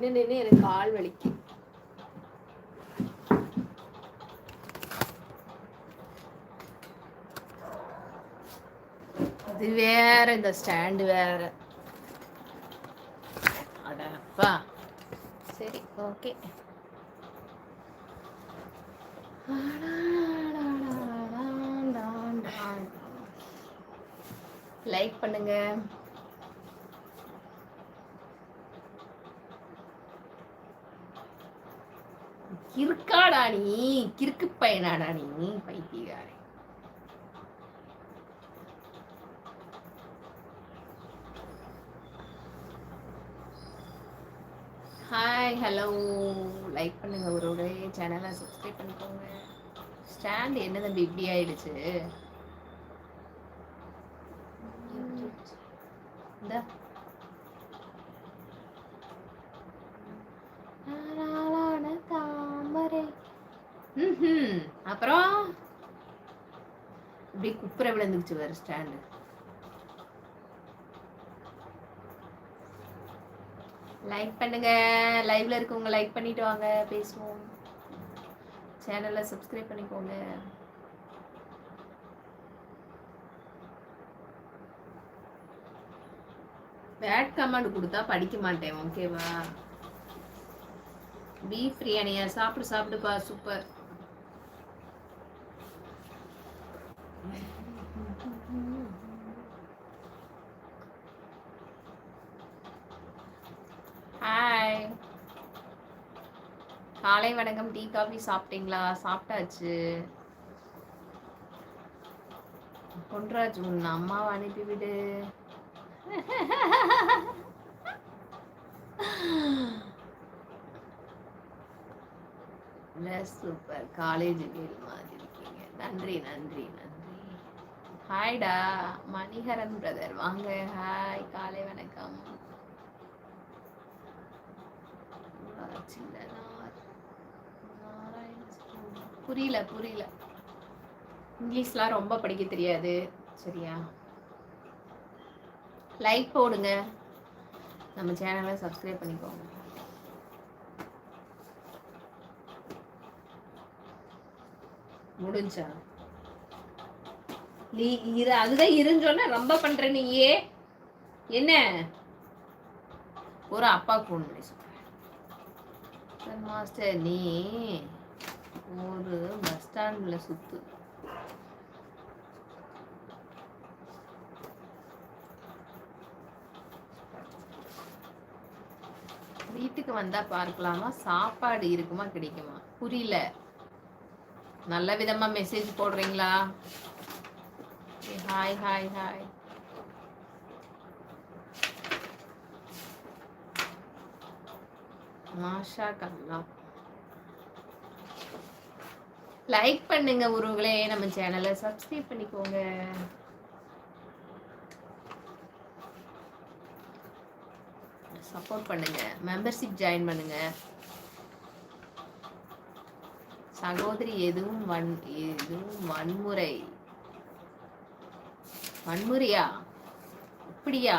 நின்று நின்று எனக்கு கால் வலிக்கு. அது வேற இந்த ஸ்டாண்டு வேற. அடப்பா. சரி ஓகே. லைக் பண்ணுங்க கிறுக்காடா நீ? கிறுக்கு பையனாடா நீ பைத்தியக்காரன் ஹாய் ஹலோ லைக் பண்ணுங்க ஒரு சேனலை சப்ஸ்கிரைப் பண்ணிக்கோங்க. ஸ்டாண்ட் என்ன தம்பி இப்படி ஆயிடுச்சு? இந்தா. அப்புறம் இப்படி குப்புற விழுந்துச்சு வேற ஸ்டாண்டு லைக் பண்ணுங்க. லைவ்ல இருக்கவங்க லைக் பண்ணிட்டு வாங்க பேசுவோம். சேனலை சப்ஸ்கிரைப் பண்ணிக்கோங்க. பேட் கமெண்ட் கொடுத்தா படிக்க மாட்டேன் ஓகேவா பீஃப் பிரியாணியா சாப்பிடு சாப்பிடுப்பா சூப்பர் ஹாய் காலை வணக்கம் டீ காஃபி சாப்பிட்டீங்களா? சாப்பிட்டாச்சு. பொன்ராஜ் உன் அம்மாவை அனுப்பிவிடு சூப்பர் காலேஜ் வேல் மாதிரி இருக்கீங்க. நன்றி நன்றி நன்றி. ஹாய்டா மணிகரன் பிரதர் வாங்க ஹாய் காலை வணக்கம். சின்னனார். புரியல புரியல. இங்கிலீஷ்லாம் ரொம்ப படிக்க தெரியாது சரியா? லைக் போடுங்க. நம்ம சேனலை சப்ஸ்கிரைப் பண்ணிக்கோங்க. முடிஞ்சா? நீ இரு அதுதான் இருன்னு ரொம்ப பண்ற நீயே. என்ன? ஒரு அப்பா ஃபோன் பண்ணி மாஸ்டர் நீ ஒரு பஸ் ஸ்டாண்டில் சுற்று வீட்டுக்கு வந்தால் பார்க்கலாமா? சாப்பாடு இருக்குமா கிடைக்குமா? புரியல. நல்ல விதமாக மெசேஜ் போடுறீங்களா? ஹாய் ஹாய் ஹாய் மாஷா கல்லா லைக் பண்ணுங்க உறவுகளே நம்ம சேனலை சப்ஸ்கிரைப் பண்ணிக்கோங்க. சப்போர்ட் பண்ணுங்க. மெம்பர்ஷிப் ஜாயின் பண்ணுங்க. சகோதரி எதுவும் வன் எதுவும் வன்முறை. வன்முறையா? அப்படியா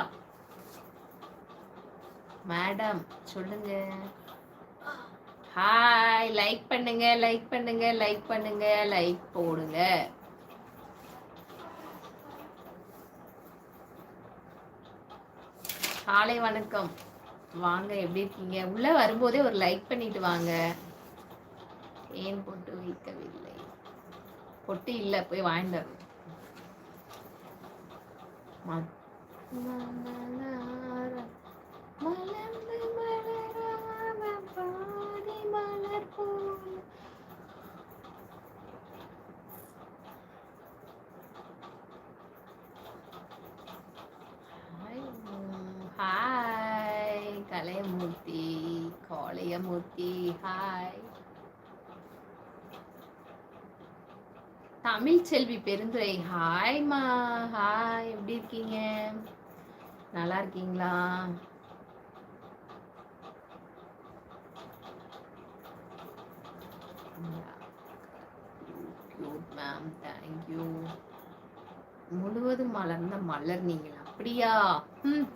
மேடம் சொல்லுங்க. ஹாய் லைக் பண்ணுங்க லைக் பண்ணுங்க லைக் பண்ணுங்க லைக் போடுங்க. காலை வணக்கம். வாங்க எப்படி இருக்கீங்க? உள்ள வரும்போதே ஒரு லைக் பண்ணிட்டு வாங்க. ஏன் பொட்டு வைக்கவில்லை. பொட்டு இல்லை போய் வாங்கிட்டு வரணும். ம- மலர்ந்து மலராத பாதி மலர் போல ஹாய், உம், ஹாய் கலையமூர்த்தி கோலையமூர்த்தி ஹாய் தமிழ் செல்வி பெருந்துரை ஹாய்மா ஹாய் எப்படி இருக்கீங்க? நல்லா இருக்கீங்களா? மேம் தேங்க்யூ முழுவதும் மலர்ந்த மலர் நீங்கள் அப்படியா? ம்